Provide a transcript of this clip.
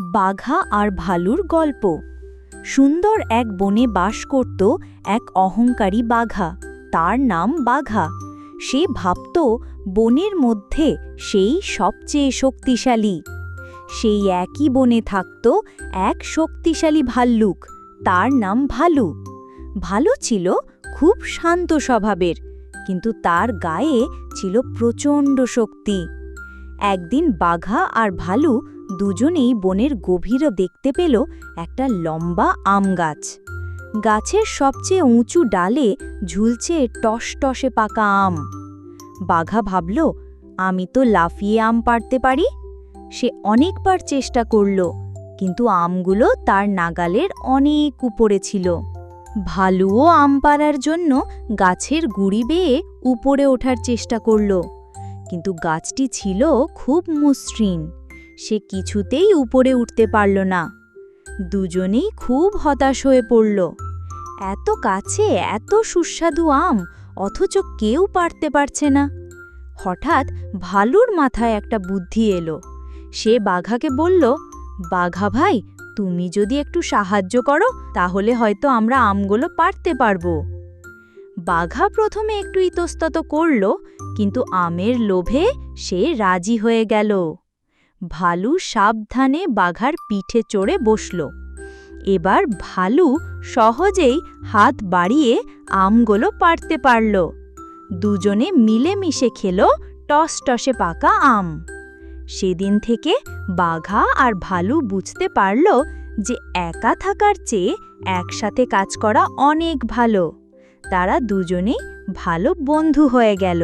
বাঘা আর ভালুর গল্প। সুন্দর এক বনে বাস করত এক অহংকারী বাঘা। তার নাম বাঘা। সে ভাবত বনের মধ্যে সেই সবচেয়ে শক্তিশালী। সেই একই বনে থাকত এক শক্তিশালী ভাল্লুক। তার নাম ভালু। ভালো ছিল খুব শান্ত স্বভাবের, কিন্তু তার গায়ে ছিল প্রচণ্ড শক্তি। একদিন বাঘা আর ভালু দুজনেই বনের গভীরে দেখতে পেল একটা লম্বা আম গাছ। গাছের সবচেয়ে উঁচু ডালে ঝুলছে টসটসে পাকা আম। বাঘা ভাবল, আমি তো লাফিয়ে আম পাড়তে পারি? সে অনেকবার চেষ্টা করল, কিন্তু আমগুলো তার নাগালের অনেক উপরে ছিল। ভালুও আম পাড়ার জন্য গাছের গুড়ি বেয়ে উপরে ওঠার চেষ্টা করল। কিন্তু গাছটি ছিল খুব মসৃণ। সে কিছুতেই উপরে উঠতে পারল না। দুজনেই খুব হতাশ হয়ে পড়ল। এত কাছে এত সুস্বাদু আম, অথচ কেউ পারতে পারছে না। হঠাৎ ভালুর মাথায় একটা বুদ্ধি এলো। সে বাঘাকে বলল, বাঘা ভাই, তুমি যদি একটু সাহায্য করো, তাহলে হয়তো আমরা আমগুলো পারতে পারব। বাঘা প্রথমে একটু ইতস্তত করল, কিন্তু আমের লোভে সে রাজি হয়ে গেল। ভালু সাবধানে বাঘার পিঠে চড়ে বসল। এবার ভালু সহজেই হাত বাড়িয়ে আমগুলো পারতে পারল। দুজনে মিলেমিশে খেল টস টসে পাকা আম। সেদিন থেকে বাঘা আর ভালু বুঝতে পারল যে একা থাকার চেয়ে একসাথে কাজ করা অনেক ভালো। তারা দুজনেই ভালো বন্ধু হয়ে গেল।